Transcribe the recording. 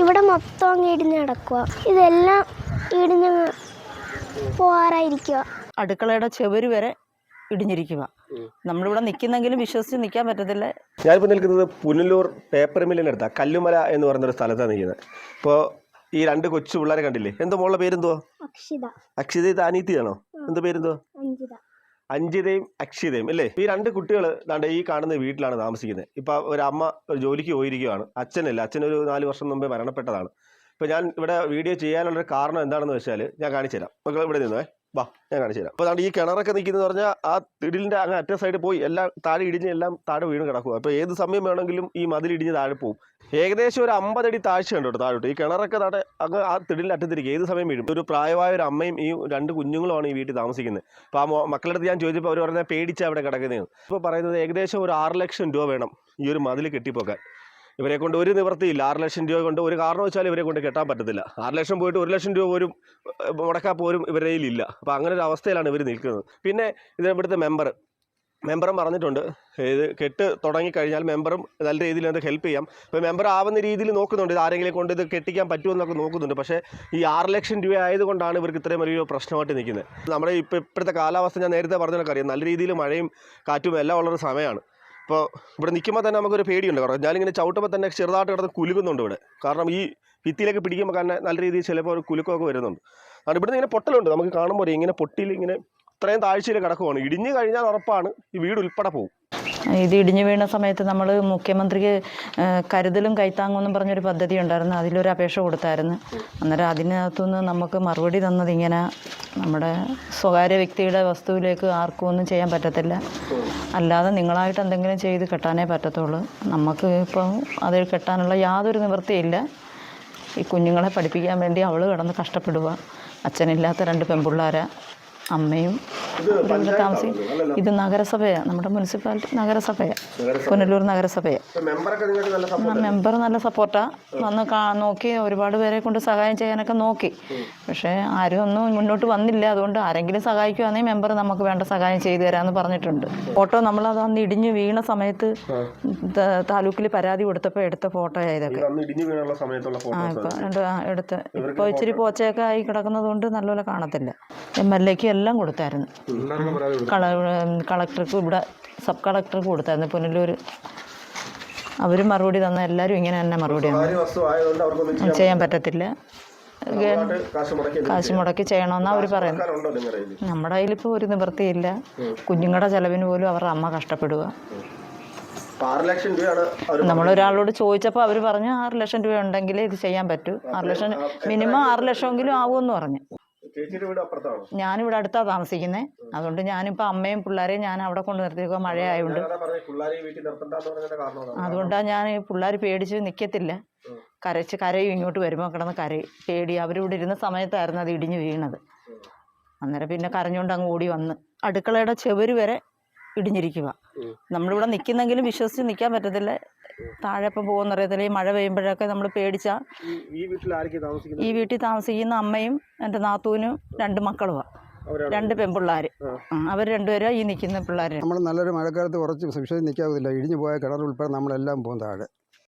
ഇവിടെ മൊത്തം അങ്ങ് ഇടിഞ്ഞ് കിടക്കുക ഇതെല്ലാം ഇടിഞ്ഞ് പോകാറായിരിക്കുക അടുക്കളയുടെ ചെവര് വരെ ഇടിഞ്ഞിരിക്കുക നമ്മളിവിടെ നിൽക്കുന്നെങ്കിലും വിശ്വസിച്ച് നിൽക്കാൻ പറ്റത്തില്ല. ഞാനിപ്പോൾ നിൽക്കുന്നത് പുനലൂർ പേപ്പർ മില്ലിനടുത്താണ് കല്ലുമല എന്ന് പറയുന്ന ഒരു സ്ഥലത്താണ് നിൽക്കുന്നത്. ഇപ്പോൾ ഈ രണ്ട് കൊച്ചു പിള്ളേരെ കണ്ടില്ലേ? എന്തോ മോളുടെ പേരെന്തുവാ? അക്ഷിത. അക്ഷിത ഇത് അനീത്തിയാണോ എന്തോ പേരെന്തുവാ? അഞ്ചിത അഞ്ജിതയും അക്ഷിതയും അല്ലേ? ഈ രണ്ട് കുട്ടികൾ ദാണ്ട് ഈ കാണുന്ന വീട്ടിലാണ് താമസിക്കുന്നത്. ഇപ്പൊ ഒരു അമ്മ ഒരു ജോലിക്ക് പോയിരിക്കുകയാണ് അച്ഛനല്ല. അച്ഛൻ ഒരു നാല് വർഷം മുമ്പേ മരണപ്പെട്ടതാണ്. ഇപ്പൊ ഞാൻ ഇവിടെ വീഡിയോ ചെയ്യാനുള്ള ഒരു കാരണം എന്താണെന്ന് വെച്ചാൽ ഞാൻ കാണിച്ചു തരാം ഇവിടെ നിന്നേ? വാ ഞാൻ കാണിച്ചു തരാം. അപ്പോൾ ഈ കിണറൊക്കെ നിൽക്കുന്നത് പറഞ്ഞാൽ ആ തിടിലിന്റെ അങ്ങ് അറ്റ സൈഡ് പോയി എല്ലാം താഴെ ഇടിഞ്ഞ് എല്ലാം താഴെ വീണ് കിടക്കുക അപ്പോൾ ഏത് സമയം വേണമെങ്കിലും ഈ മതിൽ ഇടിഞ്ഞ് താഴെ പോകും ഏകദേശം ഒരു അമ്പതടി താഴ്ച ഉണ്ട് കേട്ടോ താഴോട്ട്. ഈ കിണറൊക്കെ താഴെ അങ്ങ് ആ തിടിലിന്റെ അറ്റത്തിരിക്കും. ഏത് സമയം വീഴും? ഒരു പ്രായമായ ഒരു അമ്മയും ഈ രണ്ട് കുഞ്ഞുങ്ങളുമാണ് ഈ വീട്ടിൽ താമസിക്കുന്നത്. അപ്പോൾ ആ മക്കളടുത്ത് ഞാൻ ചോദിച്ചപ്പോൾ അവർ പറഞ്ഞാൽ പേടിച്ച് അവിടെ കിടക്കുന്നതെന്ന് ഇപ്പോൾ പറയുന്നത് ഏകദേശം ഒരു ആറ് ലക്ഷം രൂപ വേണം ഈ ഒരു മതിൽ കെട്ടിപ്പോക്കാൻ. ഇവരെ കൊണ്ട് ഒരു നിവൃത്തിയില്ല. ആറ് ലക്ഷം രൂപ കൊണ്ട് ഒരു കാരണം വെച്ചാൽ ഇവരെ കൊണ്ട് കെട്ടാൻ പറ്റത്തില്ല. ആറ് ലക്ഷം പോയിട്ട് ഒരു ലക്ഷം രൂപ പോലും മുടക്കാൻ പോലും ഇവരുടെ കയ്യിലില്ല. അപ്പോൾ അങ്ങനെ ഒരു അവസ്ഥയിലാണ് ഇവർ നിൽക്കുന്നത്. പിന്നെ ഇത് മെമ്പർ മെമ്പറും. പറഞ്ഞിട്ടുണ്ട് ഇത് കെട്ട് തുടങ്ങിക്കഴിഞ്ഞാൽ മെമ്പറും നല്ല രീതിയിൽ അത് ഹെൽപ്പ് ചെയ്യാം. അപ്പോൾ മെമ്പർ ആവുന്ന രീതിയിൽ നോക്കുന്നുണ്ട്. ഇത് ആരെങ്കിലും കൊണ്ട് ഇത് കെട്ടിക്കാൻ പറ്റുമെന്നൊക്കെ നോക്കുന്നുണ്ട്. പക്ഷേ ഈ ആറ് ലക്ഷം രൂപ ആയതുകൊണ്ടാണ് ഇവർക്ക് ഇത്രയും വലിയ പ്രശ്നമായിട്ട് നിൽക്കുന്നത്. നമ്മുടെ ഇപ്പോൾ ഇപ്പോഴത്തെ കാലാവസ്ഥ ഞാൻ നേരത്തെ പറഞ്ഞതൊക്കെ അറിയാം. നല്ല രീതിയിൽ മഴയും കാറ്റും എല്ലാം ഉള്ളൊരു സമയമാണ്. ഇപ്പോൾ ഇവിടെ നിൽക്കുമ്പോൾ തന്നെ നമുക്കൊരു പേടിയുണ്ട്. കാരണം ഞാനിങ്ങനെ ചവിട്ടുമ്പോൾ തന്നെ ചെറുതായിട്ട് കിടന്ന് കുലുക്കുന്നുണ്ട് ഇവിടെ. കാരണം ഈ ഭിത്തിയിലേക്ക് പിടിക്കുമ്പോൾ തന്നെ നല്ല രീതിയിൽ ചിലപ്പോൾ ഒരു കുലുക്കമൊക്കെ വരുന്നുണ്ട്. അതുകൊണ്ട് ഇവിടെ ഇങ്ങനെ പൊട്ടലുണ്ട്. നമുക്ക് കാണുമ്പോൾ ഇങ്ങനെ പൊട്ടിയിൽ ഇങ്ങനെ ഇത്രയും താഴ്ചയിൽ കിടക്കുവാണ്. ഇടിഞ്ഞു കഴിഞ്ഞാൽ ഉറപ്പാണ് ഈ വീട് ഉൾപ്പെടെ പോകും ഇത് ഇടിഞ്ഞു വീണ സമയത്ത് നമ്മൾ മുഖ്യമന്ത്രിക്ക് കരുതലും കൈത്താങ്ങുമെന്നും പറഞ്ഞൊരു പദ്ധതി ഉണ്ടായിരുന്നു. അതിലൊരു അപേക്ഷ കൊടുത്തായിരുന്നു. അന്നേരം അതിനകത്തുനിന്ന് നമുക്ക് മറുപടി തന്നത് ഇങ്ങനെ നമ്മുടെ സ്വകാര്യ വ്യക്തിയുടെ വസ്തുവിലേക്ക് ആർക്കും ഒന്നും ചെയ്യാൻ പറ്റത്തില്ല. അല്ലാതെ നിങ്ങളായിട്ട് എന്തെങ്കിലും ചെയ്ത് കെട്ടാനേ പറ്റത്തുള്ളൂ. നമുക്ക് ഇപ്പം അത് കെട്ടാനുള്ള യാതൊരു നിവൃത്തിയില്ല ഈ കുഞ്ഞുങ്ങളെ പഠിപ്പിക്കാൻ വേണ്ടി അവൾ കിടന്ന് കഷ്ടപ്പെടുക അച്ഛനില്ലാത്ത രണ്ട് പെൺപിള്ളേരെ. അമ്മയും താമസിക്കും ഇത് നഗരസഭയാണ് നമ്മുടെ മുനിസിപ്പാലിറ്റി നഗരസഭയാണ് പുനലൂർ നഗരസഭയാണ് മെമ്പർ നല്ല സപ്പോർട്ടാണ് വന്ന് കാ നോക്കി ഒരുപാട് പേരെ കൊണ്ട് സഹായം ചെയ്യാനൊക്കെ നോക്കി. പക്ഷേ ആരും ഒന്നും മുന്നോട്ട് വന്നില്ല. അതുകൊണ്ട് ആരെങ്കിലും സഹായിക്കുവാണെങ്കിൽ മെമ്പർ നമുക്ക് വേണ്ട സഹായം ചെയ്തു തരാമെന്ന് പറഞ്ഞിട്ടുണ്ട്. ഫോട്ടോ നമ്മളത് അന്ന് ഇടിഞ്ഞു വീണ സമയത്ത് താലൂക്കിൽ പരാതി കൊടുത്തപ്പോൾ എടുത്ത ഫോട്ടോ ഇതൊക്കെ. ആ രണ്ട് എടുത്ത്. ഇപ്പോൾ ഇച്ചിരി പോച്ചയൊക്കെ ആയി കിടക്കുന്നത് കൊണ്ട് നല്ലപോലെ കാണത്തില്ല. എം എൽ എക്ക് എല്ലാം കൊടുത്തായിരുന്നു. കള കളക്ടർക്ക് ഇവിടെ സബ് കളക്ടർക്ക് കൊടുത്തായിരുന്നു. പുനലൂർ അവർ മറുപടി തന്ന എല്ലാവരും ഇങ്ങനെ തന്നെ മറുപടി തന്നെ. സ്വകാര്യ വസ്തു ആയതുകൊണ്ട് അവർക്കൊന്നും ചെയ്യാൻ പറ്റത്തില്ല. കാശ് മുടക്കി ചെയ്യണമെന്നാണ് അവർ പറയുന്നത്. നമ്മുടെ കയ്യിലിപ്പോൾ ഒരു നിവൃത്തിയില്ല. കുഞ്ഞുങ്ങളുടെ ചെലവിന് പോലും അവരുടെ അമ്മ കഷ്ടപ്പെടുക. നമ്മളൊരാളോട് ചോദിച്ചപ്പോൾ അവർ പറഞ്ഞു ആറ് ലക്ഷം രൂപ ഉണ്ടെങ്കിൽ ഇത് ചെയ്യാൻ പറ്റൂ. ആറ് ലക്ഷം മിനിമം ആറ് ലക്ഷമെങ്കിലും ആവുമെന്ന് പറഞ്ഞു. ഞാനിവിടെ അടുത്താ താമസിക്കുന്നത് അതുകൊണ്ട് ഞാനിപ്പോ അമ്മയും പിള്ളേരെയും ഞാൻ അവിടെ കൊണ്ട് നിർത്തിയേക്കുക മഴയായോണ്ട്. അതുകൊണ്ടാണ് ഞാൻ പിള്ളേർ പേടിച്ച് നിക്കത്തില്ല. കരച്ച് കരയും ഇങ്ങോട്ട് വരുമ്പോൾ കിടന്ന് കരയും. പേടി. അവരിവിടെ ഇരുന്ന സമയത്തായിരുന്നു അത് ഇടിഞ്ഞു വീണത്. അന്നേരം പിന്നെ കരഞ്ഞുകൊണ്ട് അങ്ങ് ഓടി വന്ന് അടുക്കളയുടെ ചെവര് വരെ ഇടിഞ്ഞിരിക്കുക നമ്മളിവിടെ നിൽക്കുന്നെങ്കിലും വിശ്വസിച്ച് നിൽക്കാൻ പറ്റത്തില്ല. താഴെ ഇപ്പം പോകുന്നറിയത്തില്ല. ഈ മഴ പെയ്യുമ്പോഴൊക്കെ നമ്മൾ പേടിച്ച ഈ വീട്ടിൽ താമസിക്കുന്ന അമ്മയും എന്റെ നാത്തൂനും രണ്ട് മക്കളുമാണ് രണ്ട് പെൺപിള്ളേർ അവർ രണ്ടുപേരും ഈ നിൽക്കുന്ന പിള്ളേർ നമ്മൾ നല്ലൊരു മഴക്കാലത്ത് കുറച്ച് സുരക്ഷിതം നിൽക്കാവില്ല ഇടിഞ്ഞു പോയ കിണർ ഉൾപ്പെടെ നമ്മളെല്ലാം പോകും താഴെ.